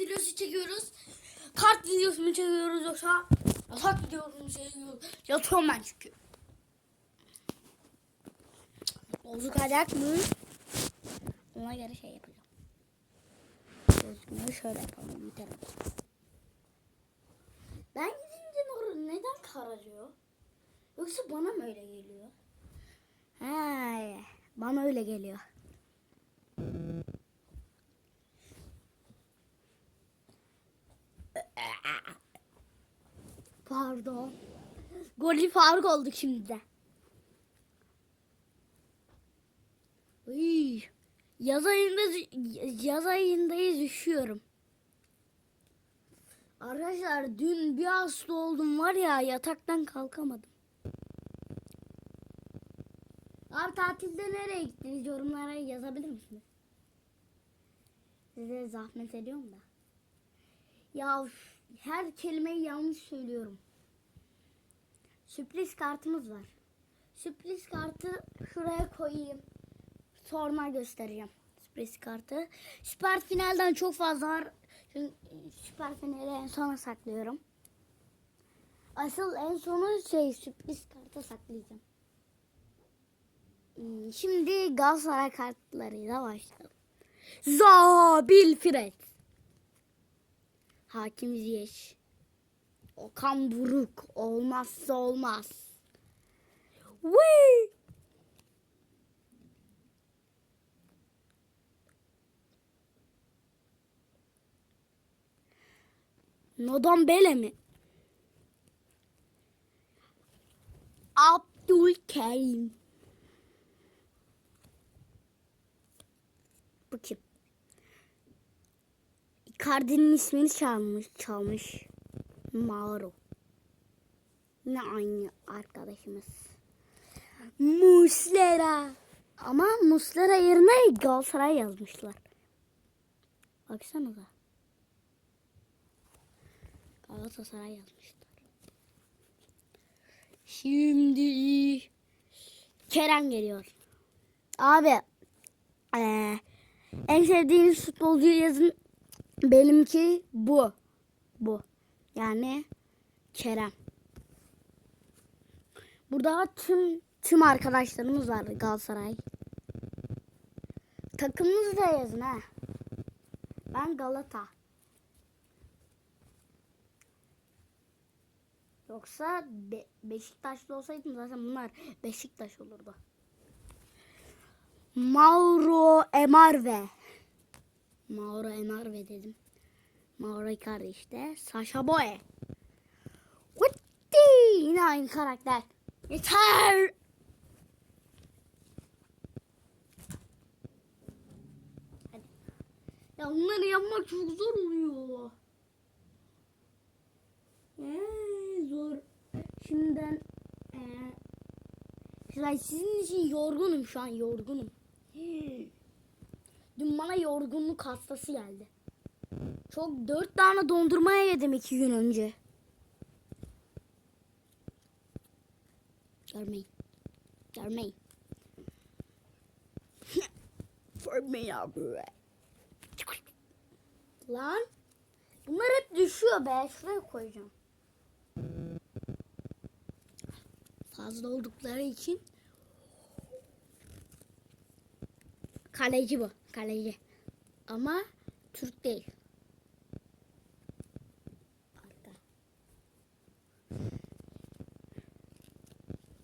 videosu çekiyoruz. Kart videosu mu çekiyoruz yoksa yatak videosu mu çekiyoruz? Yatıyorum ben çünkü. Bozuk ayak mı? Ona göre şey yapacağım. Gözükmüyor şöyle yapalım bir. Ben gidince Nur neden kararıyor? Yoksa bana mı öyle geliyor? He, bana öyle geliyor. Pardon. Golü fark olduk şimdi de. Yaz ayında yaz ayındayız üşüyorum. Arkadaşlar dün bir hasta oldum var ya yataktan kalkamadım. Abi tatilde nereye gittiniz yorumlara yazabilir misiniz? Size zahmet ediyorum da. Ya her kelimeyi yanlış söylüyorum. Sürpriz kartımız var. Sürpriz kartı şuraya koyayım. Sonra göstereceğim. Sürpriz kartı. Süper finalden çok fazla var. Çünkü süper finali en sona saklıyorum. Asıl en sonu şey sürpriz kartı saklayacağım. Hmm, Şimdi Galatasaray kartlarıyla başlayalım. Zabil Fred. Hakim Ziyech. Okan Buruk. Olmazsa olmaz. Wee! Nodon Bele mi? Abdülkerim. Bu kim? Icardi'nin ismini çalmış, çalmış. Mauro. Ne aynı arkadaşımız. Muslera. Ama Muslera yerine Galatasaray yazmışlar. Baksanıza. Galatasaray yazmışlar. Şimdi Kerem geliyor. Abi eee, en sevdiğiniz futbolcuyu yazın. Benimki bu. Bu. Yani Kerem. Burada tüm tüm arkadaşlarımız var Galatasaray. Takımınızı da yazın. Ben Galata. Yoksa Be- Beşiktaşlı olsaydım zaten bunlar Beşiktaş olurdu. Mauro Emarve. Mauro Emarve dedim. Mauro Icardi işte. Sasha Boy. Utti! Yine aynı karakter. Yeter! Hadi. Ya bunları yapmak çok zor oluyor. Ee, zor. Şimdiden ee, sizin için yorgunum şu an yorgunum. Dün bana yorgunluk hastası geldi. Çok dört tane dondurmaya yedim iki gün önce. Görmeyin. Görmeyin. Görmeyin abi. Lan. Bunlar hep düşüyor be. Şuraya koyacağım. Fazla oldukları için. Kaleci bu. Kaleci. Ama Türk değil. Arka.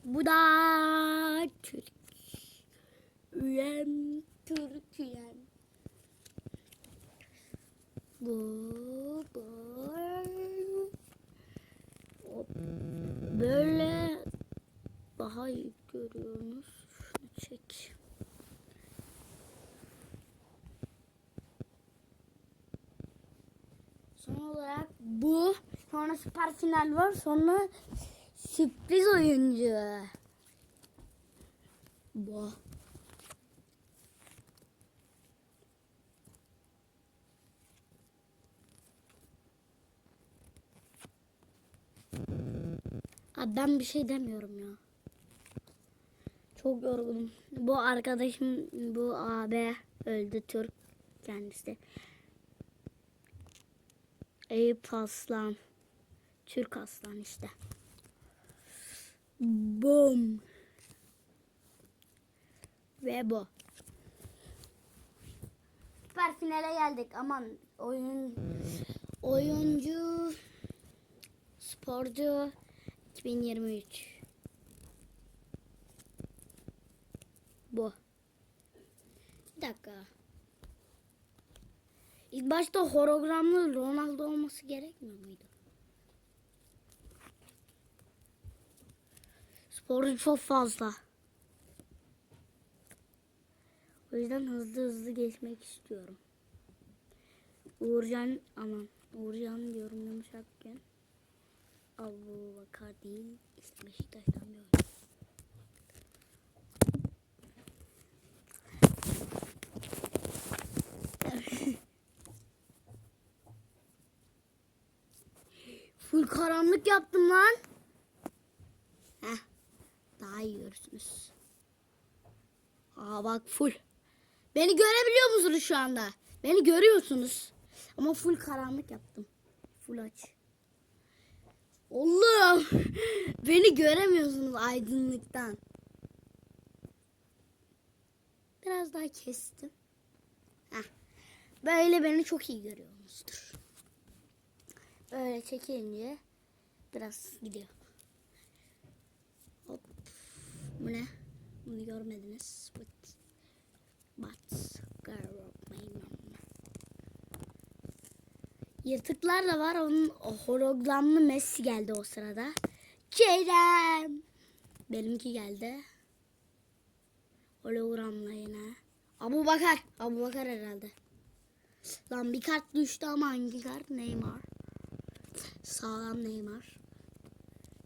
Bu da Türk. Üyem Türk üyem. Bu, bu. Böyle daha iyi görüyorsunuz. Şunu çek. Son olarak bu. Sonra süper final var. Sonra sürpriz oyuncu. Bu. Abi ben bir şey demiyorum ya. Çok yorgunum. Bu arkadaşım bu abi öldü Türk kendisi. Eyüp Aslan. Türk Aslan işte. Bum. Ve bu. Süper finale geldik. Aman oyun oyuncu sporcu 2023. Bu. Bir dakika. İlk başta hologramlı Ronaldo olması gerekmiyor muydu? Sporcu çok fazla. O yüzden hızlı hızlı geçmek istiyorum. Uğurcan aman Uğurcan diyorum yumuşakken. Abu Bakar değil. Beşiktaş'tan bir Full karanlık yaptım lan. Heh. Daha iyi görürsünüz. Aa bak full. Beni görebiliyor musunuz şu anda? Beni görüyorsunuz. Ama full karanlık yaptım. Full aç. Oğlum. Beni göremiyorsunuz aydınlıktan. Biraz daha kestim. Heh. Böyle beni çok iyi görüyorsunuzdur. Böyle çekilince biraz gidiyor. Hop. Bu ne? Bunu görmediniz. But, but girl, Yırtıklar da var. Onun hologramlı Messi geldi o sırada. Kerem. Benimki geldi. Hologramla yine. Abu Bakar. Abu Bakar herhalde. Lan bir kart düştü ama hangi kart? Neymar. Sağlam Neymar.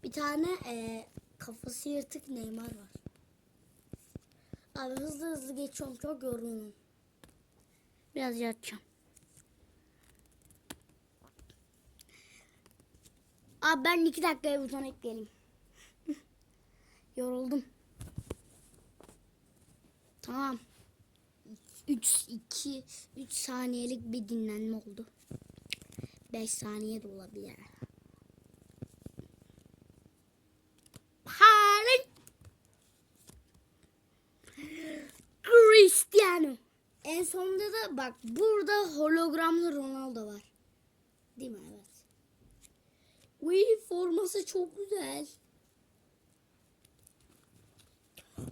Bir tane e, kafası yırtık Neymar var. Abi hızlı hızlı geçiyorum. Çok yorgunum. Biraz yatacağım. Abi ben iki dakikaya buton ekleyelim. Yoruldum. Tamam. 3 2 3 saniyelik bir dinlenme oldu. 5 saniye de olabilir. Haaland. Cristiano. En sonunda da bak burada hologramlı Ronaldo var. Değil mi? Evet. Uy forması çok güzel.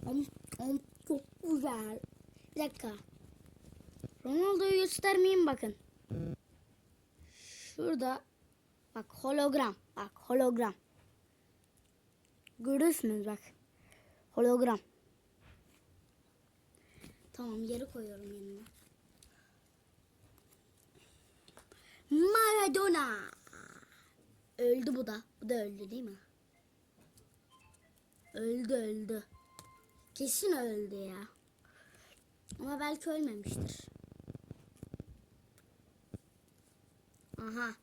Am, am, çok güzel. Bir dakika. Ronaldo'yu göstermeyeyim bakın. Şurada bak hologram. Bak hologram. Görüyorsunuz bak. Hologram. Tamam yeri koyuyorum yanına. Maradona. Öldü bu da. Bu da öldü değil mi? Öldü öldü. Kesin öldü ya. Ama belki ölmemiştir. Aha.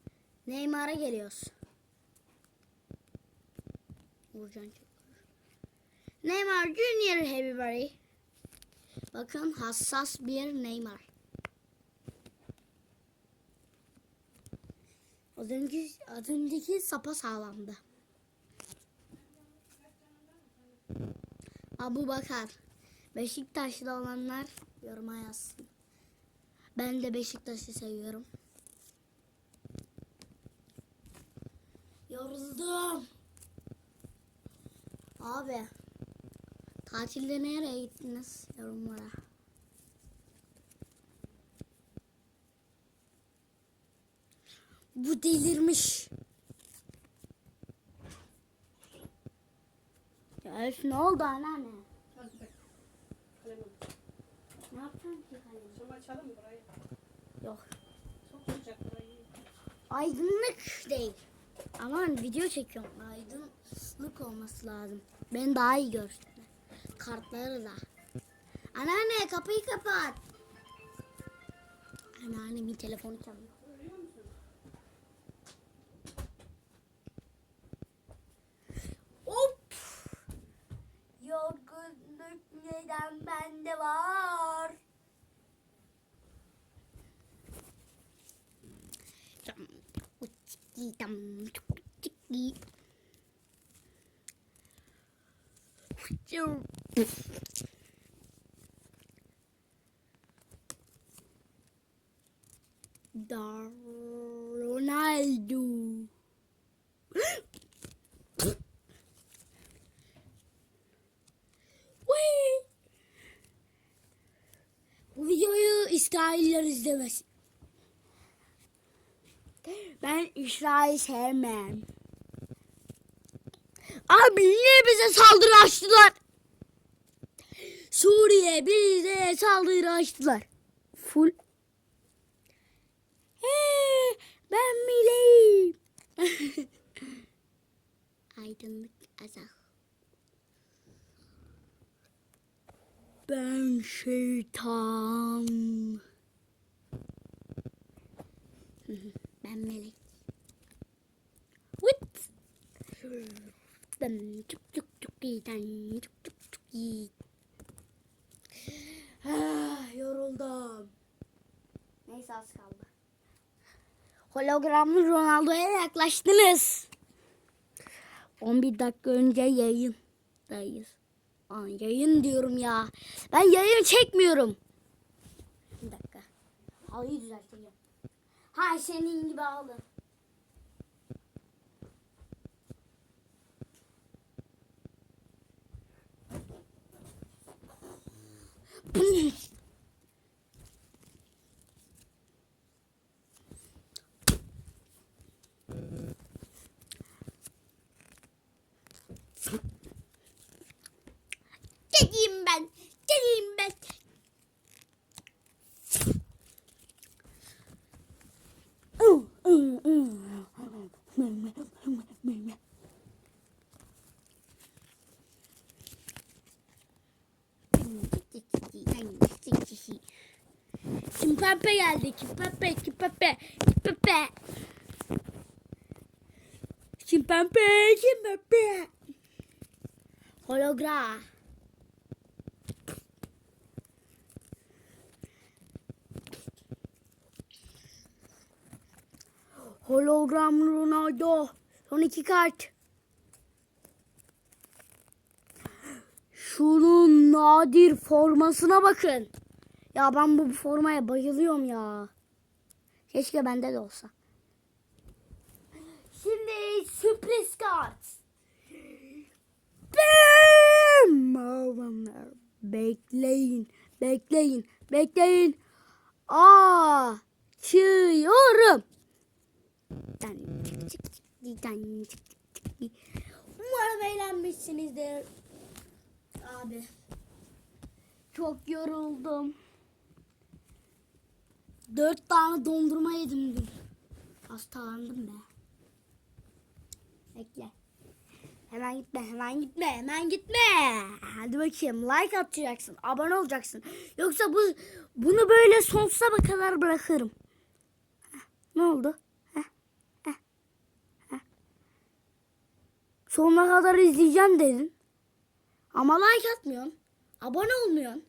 Neymar'a geliyoruz. Vurcan çok. Neymar Junior Heavy Bakın hassas bir Neymar. Az önce az önceki sapa sağlamdı. Abu Bakar. Beşiktaşlı olanlar yoruma yazsın. Ben de Beşiktaş'ı seviyorum. Yoruldum. Abi. Tatilde nereye gittiniz? Yorumlara. Bu delirmiş. Ya Elif ne oldu anneanne? Ne yapacağım ki kalemi? Açalım mı burayı? Yok. Çok sıcak burayı. Aydınlık değil. Aman video çekiyorum. Aydınlık olması lazım. Beni daha iyi görsünler. Kartları da. Anneanne kapıyı kapat. Anneannemin telefonu çalıyor. 찌담 찌기 쭉 da Ronaldo. Wait. Bu videoyu İsrailler. İsrail sevmem. Abi niye bize saldırı açtılar? Suriye bize saldırı açtılar. Full. Hey, ben mileyim. Aydınlık azal. Ben şeytan. ben melek. What? Ben çok çok çok iyiden çok çok çok iyi. Ah, yoruldum. Neyse az kaldı. Hologramlı Ronaldo'ya yaklaştınız. 11 dakika önce yayındayız. Aa, yayın diyorum ya. Ben yayın çekmiyorum. Bir dakika. Halıyı düzelteceğim. Ha senin gibi halı. nicht. Kimpepe geldi. Kimpepe, kimpepe, kimpepe. Kimpepe, kimpepe. Hologram. Hologram Ronaldo. Son iki kart. Şunun nadir formasına bakın. Ya ben bu formaya bayılıyorum ya. Keşke bende de olsa. Şimdi sürpriz kart. Bam! Bekleyin, bekleyin, bekleyin. Açıyorum. Umarım eğlenmişsinizdir. Abi. Çok yoruldum. Dört tane dondurma yedim dün. Hastalandım be. Bekle. Hemen gitme, hemen gitme, hemen gitme. Hadi bakayım like atacaksın, abone olacaksın. Yoksa bu bunu böyle sonsuza kadar bırakırım. Ne oldu? Sonuna kadar izleyeceğim dedin. Ama like atmıyorsun. Abone olmuyorsun.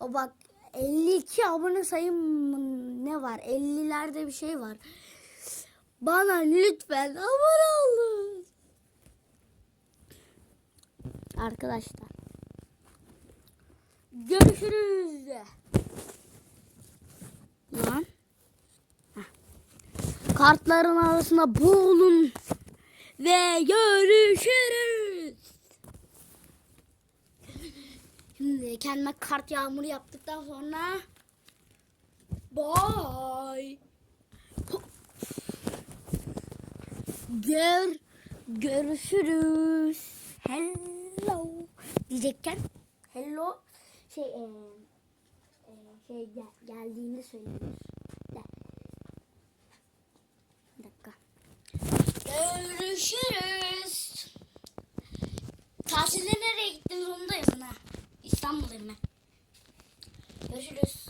O bak 52 abone sayım ne var? 50'lerde bir şey var. Bana lütfen abone olun. Arkadaşlar. Görüşürüz. Lan. Kartların arasında boğulun. Ve görüşürüz. kendime kart yağmuru yaptıktan sonra Bye. Gör, görüşürüz. Hello diyecekken hello şey e, e, şey gel, geldiğini söylüyoruz. Gel. Bir. Görüşürüz. Tatile nereye gittiniz onu da ha. İstanbul'dayım ben. Görüşürüz.